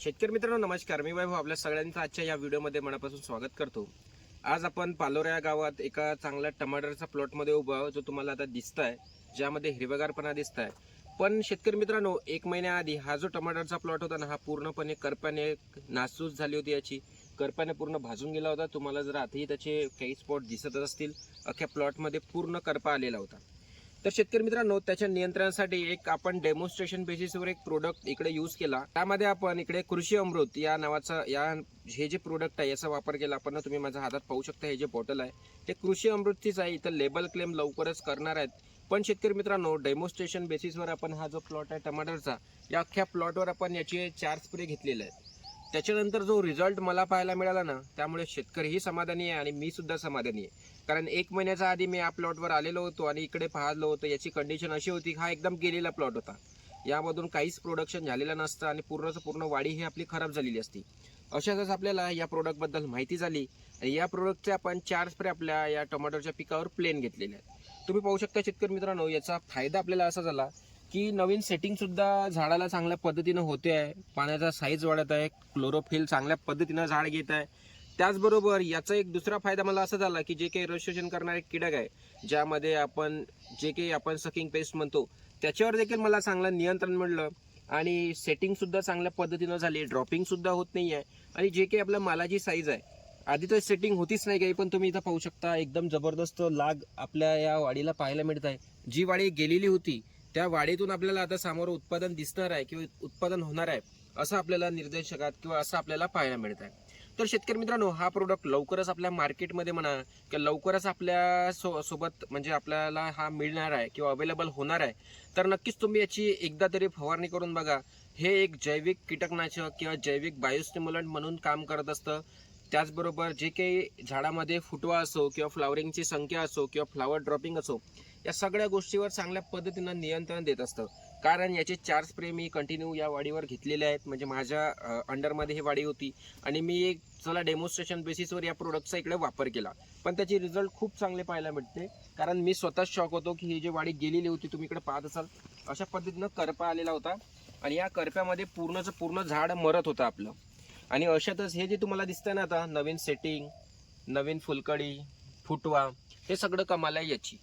शेतकरी मित्रांनो नमस्कार. मी वैभव आपल्या सगळ्यांचं आजच्या या व्हिडिओमध्ये मनापासून स्वागत करतो. आज आपण पालोरा या गावात एका चांगल्या टमाटरच्या प्लॉटमध्ये उभा आहोत जो तुम्हाला आता दिसत आहे ज्यामध्ये हिरवेगारपणा दिसत आहे पण शेतकरी मित्रांनो एक महिन्याआधी हा जो टमाटरचा प्लॉट होता ना हा पूर्णपणे करप्याने नासूस झाली होती याची. करप्याने पूर्ण भाजून गेला होता. तुम्हाला जर आताही त्याचे काही स्पॉट दिसतच असतील अख्ख्या प्लॉटमध्ये पूर्ण करपा आलेला होता. तर शेतकरी मित्रांनो त्याच्या नियंत्रणासाठी एक आपण डेमॉन्स्ट्रेशन बेसिसवर एक प्रोडक्ट इकडे यूज केला. त्यामध्ये आपण इकडे कृषी अमृत या नावाचा या हे जे प्रोडक्ट आहे याचा वापर केला. आपण तुम्ही माझ्या हातात पाहू शकता हे जे बॉटल आहे ते कृषी अमृतचीच आहे. इथं लेबल क्लेम लवकरच करणार आहेत. पण शेतकरी मित्रांनो डेमॉन्स्ट्रेशन बेसिसवर आपण हा जो प्लॉट आहे टमाटरचा या अख्ख्या प्लॉटवर आपण याचे चार स्प्रे घेतलेले आहेत. त्याच्यानंतर जो रिझल्ट मला पाहायला मिळाला ना त्यामुळे शेतकरीही समाधानी आहे आणि मी सुद्धा समाधानी आहे. कारण एक महिन्याच्या आधी मी या प्लॉटवर आलेलो होतो आणि इकडे पाहिलो होतो याची कंडिशन अशी होती हा एकदम गेलेला प्लॉट होता. यामधून काहीच प्रोडक्शन झालेलं नसतं आणि पूर्णचं पूर्ण वाढी ही आपली खराब झालेली असती. अशातच आपल्याला या प्रोडक्टबद्दल माहिती झाली आणि या प्रोडक्टचे आपण चार स्प्रे आपल्या या टोमॅटोच्या पिकावर प्लेन घेतलेले आहेत. तुम्ही पाहू शकता शेतकरी मित्रांनो याचा फायदा आपल्याला असा झाला की नवीन सेटिंग सुद्धा झाडाला चांगल्या पद्धतीनं होते आहे. पाण्याचा साईज वाढत आहे. क्लोरोफिल चांगल्या पद्धतीनं झाड घेत आहे. त्याचबरोबर याचा एक दुसरा फायदा मला असा झाला की जे काही रजिस्ट्रेशन करणारे किडक आहे ज्यामध्ये आपण जे काही आपण सकिंग पेस्ट म्हणतो त्याच्यावर देखील मला चांगलं नियंत्रण मिळलं. आणि सेटिंगसुद्धा चांगल्या पद्धतीनं झाली. ड्रॉपिंगसुद्धा होत नाही आहे आणि जे काही आपल्या मालाची साईज आहे आधी तर सेटिंग होतीच नाही काही पण तुम्ही इथं पाहू शकता एकदम जबरदस्त लाग आपल्या या वाडीला पाहायला मिळत आहे. जी वाडी गेलेली होती त्या वाढीतून आपल्याला आता समोर उत्पादन दिसणार आहे किंवा उत्पादन होणार आहे असं आपल्याला निर्देशकात किंवा असं आपल्याला पाहायला मिळत आहे. तर शेतकरी मित्रांनो हा प्रोडक्ट लवकरच आपल्या मार्केटमध्ये म्हणा किंवा लवकरच आपल्या सो सोबत म्हणजे आपल्याला हा मिळणार आहे किंवा अवेलेबल होणार आहे तर नक्कीच तुम्ही याची एकदा तरी फवारणी करून बघा. हे एक जैविक कीटकनाशक किंवा जैविक बायोस्टिम्युलंट म्हणून काम करत असतं. त्याचबरोबर जे काही झाडामध्ये फुटवा असो किंवा फ्लावरिंगची संख्या असो किंवा फ्लावर ड्रॉपिंग असो या सगळ्या गोष्टीवर चांगल्या पद्धतीनं नियंत्रण देत असतं. कारण याचे चार स्प्रे मी कंटिन्यू या वाडीवर घेतलेले आहेत. म्हणजे माझ्या अंडरमध्ये ही वाडी होती आणि मी एक चला डेमॉन्स्ट्रेशन बेसिसवर या प्रोडक्टचा इकडे वापर केला. पण त्याचे रिझल्ट खूप चांगले पाहायला मिळते. कारण मी स्वतःच शॉक होतो की ही जी वाडी गेलेली होती तुम्ही इकडे पाहत असाल अशा पद्धतीनं करपा आलेला होता. आणि या करप्यामध्ये पूर्णचं पूर्ण झाड मरत होतं आपलं. आणि अशातच हे जे तुम्हाला दिसतंय ना आता नवीन सेटिंग नवीन फुलकडी फुटवा हे सगळं कमाला याची.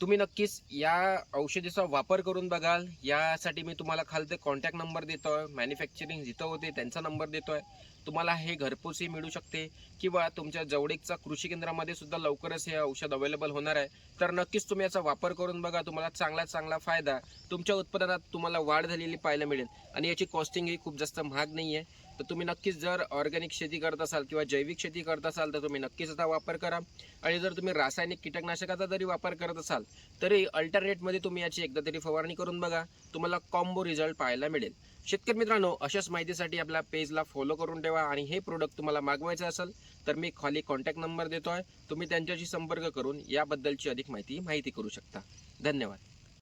तुम्ही नक्कीच या औषधीचा वापर करून बघाल. यासाठी मी तुम्हाला खालते कॉन्टॅक्ट नंबर देतोय मॅन्युफॅक्चरिंग जिथं होते त्यांचा नंबर देतोय. तुम्हाला हे घरपोचही मिळू शकते किंवा तुमच्या जवळीकचा कृषी केंद्रामध्ये सुद्धा लवकरच हे औषध अवेलेबल होणार आहे. तर नक्कीच तुम्ही याचा वापर करून बघा तुम्हाला चांगला चांगला फायदा तुमच्या उत्पादनात तुम्हाला वाढ झालेली पाहायला मिळेल. आणि याची कॉस्टिंग ही खूप जास्त महाग नाही आहे. तर तुम्ही नक्कीच जर ऑर्गॅनिक शेती करत असाल किंवा जैविक शेती करत असाल तर तुम्ही नक्कीच याचा वापर करा. आणि जर तुम्ही रासायनिक कीटकनाशकाचा जरी वापर करत असाल तरी अल्टरनेटमध्ये तुम्ही याची एकदा तरी फवारणी करून बघा. तुम्हाला कॉम्बो रिझल्ट पाहायला मिळेल. शेतकरी मित्रांनो अशाच माहितीसाठी आपल्या पेजला फॉलो करून ठेवा. आणि हे प्रोडक्ट तुम्हाला मागवायचं असेल तर मी खाली कॉन्टॅक्ट नंबर देतो आहे तुम्ही त्यांच्याशी संपर्क करून याबद्दलची अधिक माहिती माहिती करू शकता. धन्यवाद.